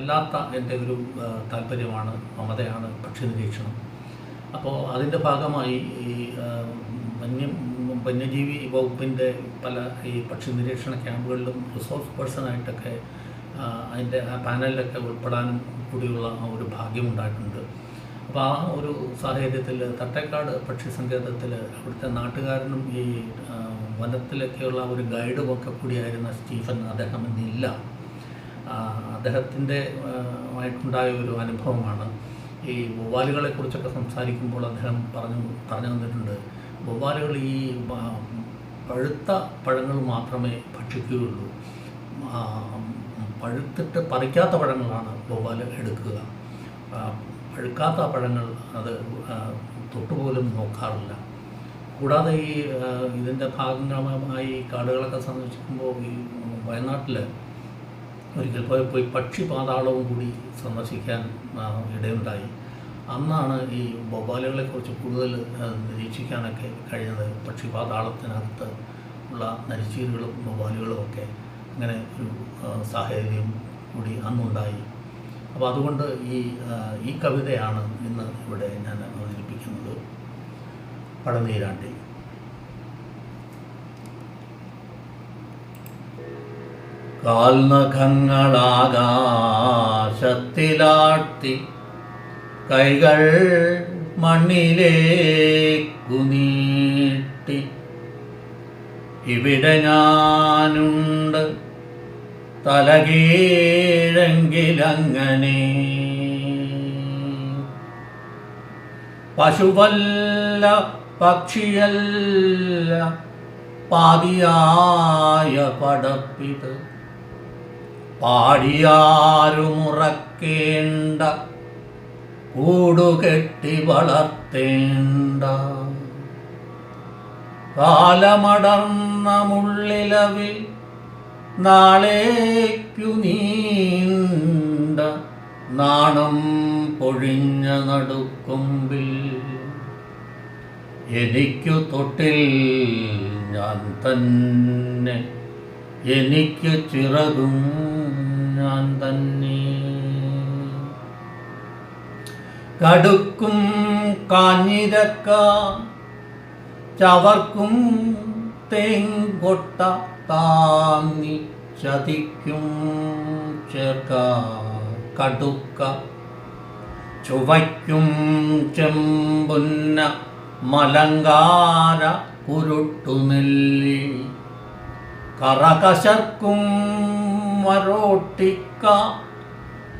അല്ലാത്ത എന്റെ ഒരു താല്പര്യമാണ് മമതയാണ് പക്ഷി നിരീക്ഷണം അപ്പോൾ അതിന്റെ ഭാഗമായി ഈ വന്യ വന്യജീവി വകുപ്പിന്റെ പല ഈ പക്ഷി നിരീക്ഷണ ക്യാമ്പുകളിലും റിസോഴ്സ് പേഴ്സണായിട്ടൊക്കെ അതിന്റെ ആ പാനലിലൊക്കെ ഉൾപ്പെടാനും കൂടിയുള്ള ഒരു ഭാഗ്യമുണ്ടായിട്ടുണ്ട് അപ്പോൾ ആ ഒരു സാഹചര്യത്തിൽ തട്ടേക്കാട് പക്ഷി സങ്കേതത്തിൽ അവിടുത്തെ നാട്ടുകാരനും ഈ വനത്തിലൊക്കെയുള്ള ഒരു ഗൈഡും ഒക്കെ കൂടിയായിരുന്ന സ്റ്റീഫൻ അദ്ദേഹം ഇന്നില്ല. അദ്ദേഹത്തിന്റെ ആയിട്ടുണ്ടായ ഒരു അനുഭവമാണ്. ഈ വവ്വാലുകളെ കുറിച്ചൊക്കെ സംസാരിക്കുമ്പോൾ അദ്ദേഹം പറഞ്ഞു പറഞ്ഞു തന്നിട്ടുണ്ട്. വവ്വാലുകൾ ഈ പഴുത്ത പഴങ്ങൾ മാത്രമേ ഭക്ഷിക്കുകയുള്ളൂ. പഴുത്തിട്ട് പറിക്കാത്ത പഴങ്ങളാണ് വവ്വാൽ എടുക്കുക. പഴുക്കാത്ത പഴങ്ങൾ അത് തൊട്ടുപോലും നോക്കാറില്ല. കൂടാതെ ഈ ഇതിന്റെ ഭാഗമായി കാടുകളൊക്കെ സന്ദർശിക്കുമ്പോൾ ഈ വയനാട്ടിൽ ഒരിക്കൽ പോയി പക്ഷി പാതാളവും കൂടി സന്ദർശിക്കാൻ ഇടയുണ്ടായി. അന്നാണ് ഈ ബൊബാലുകളെക്കുറിച്ച് കൂടുതൽ നിരീക്ഷിക്കാനൊക്കെ കഴിഞ്ഞത്. പക്ഷി പാതാളത്തിനകത്ത് ഉള്ള നരിച്ചീരുകളും ബൊബാലുകളും ഒക്കെ അങ്ങനെ ഒരു സാഹചര്യം കൂടി അന്നുണ്ടായി. അപ്പോൾ അതുകൊണ്ട് ഈ ഈ കവിതയാണ് ഇന്ന് ഇവിടെ ഞാൻ അവതരിപ്പിക്കുന്നത്. പഴനീരാണ്ടി കാൽനഖങ്ങളാകാശത്തിലാട്ടി കൈകൾ മണ്ണിലേക്കു നീട്ടി. ഇവിടെ ഞാനുണ്ട് തലകീഴെങ്കിലങ്ങനെ. പശുവല്ല പക്ഷിയല്ല പാതിയായ പടപ്പിത് പാടിയാരുമുറക്കേണ്ട കൂടുകെട്ടി വളർത്തേണ്ട. കാലമടർന്ന മുള്ളിലവിൽ നാളേക്കു നീണ്ട നാണം പൊഴിഞ്ഞ നടുക്കൊമ്പിൽ. എനിക്കു തൊട്ടിൽ ഞാൻ തന്നെ എനിക്ക് ചിറകും കടുക്കും കാഞ്ഞിരക്ക ചവർക്കും തേങ്കൊട്ട താങ്ങി ചതിക്കും ചേർക്ക കടുക്ക. ചുവയ്ക്കും ചെമ്പുന്ന മലങ്കാര കുരുട്ടുനെല്ലി കറകശർക്കും മരോട്ടിക്ക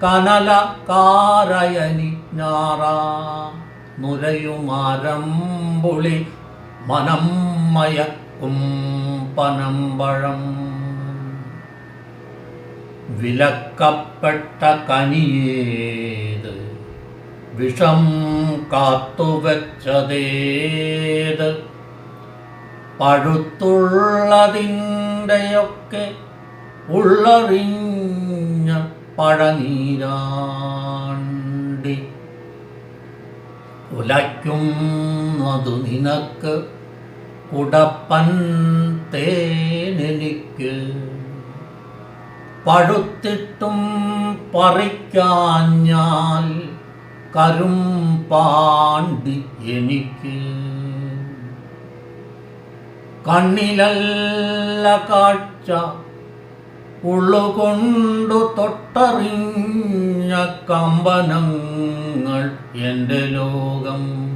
കനല കാരയനി ഞാറ നുരയുമാരമ്പുളി മനം മയക്കും പനമ്പഴം വിലക്കപ്പെട്ട കനിയേത് വിഷം കാത്തുവച്ചതേത്. പഴുത്തുള്ളതിന്റെയൊക്കെ ഉള്ളറിഞ്ഞ പഴനീരാണ്ടി ഉലയ്ക്കുന്നതു നിനക്ക് കുടപ്പൻ തേനെനിക്ക് പഴുത്തിട്ടും പറിക്കാഞ്ഞാൽ കരും പാണ്ടി എനിക്ക്. കണ്ണിലല്ല കാഴ്ച ഉള്ളുകൊണ്ടു തൊട്ടറിഞ്ഞ കമ്പനങ്ങൾ എന്റെ ലോകം.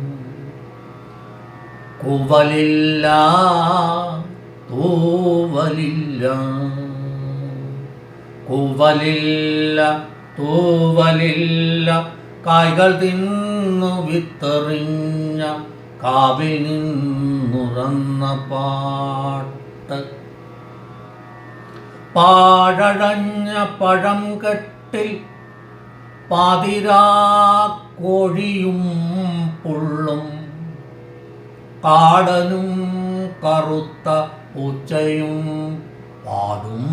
കുവലില്ല തൂവലില്ല. കുവലില്ല തൂവലില്ല. കായ്കൾ തിന്നു വിത്തെറിഞ്ഞ കാവിൽ നിന്നുറന്ന പാട്ട്. പാഴടഞ്ഞ പഴം കെട്ടിൽ പാതിരാ കോഴിയും പുള്ളും കാടനും കറുത്ത ഉച്ചയും പാടും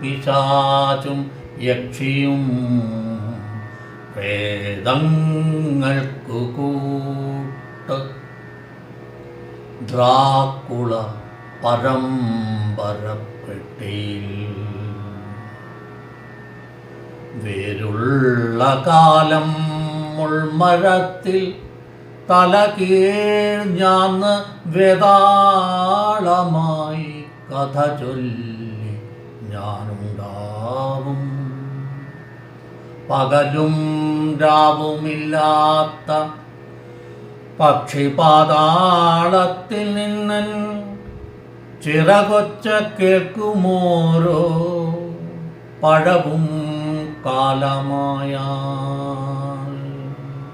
പിശാചും യക്ഷിയും വേദങ്ങൾക്കു കൂട്ട്. ഡ്രാക്കുള പരമ്പരപ്പെട്ടിൽ. വേരുള്ള കാലം മുൾമരത്തിൽ തല കീഴ്ഞ്ഞാന്ന് വേതാളമായി കഥ ചൊല്ലി ഞാനുണ്ടാവും. പകലും രാവുമില്ലാത്ത പക്ഷിപാതാളത്തിൽ നിന്നൻ ചിറകൊച്ച കേൾക്കുമോരോ പഴവും കാലമായ.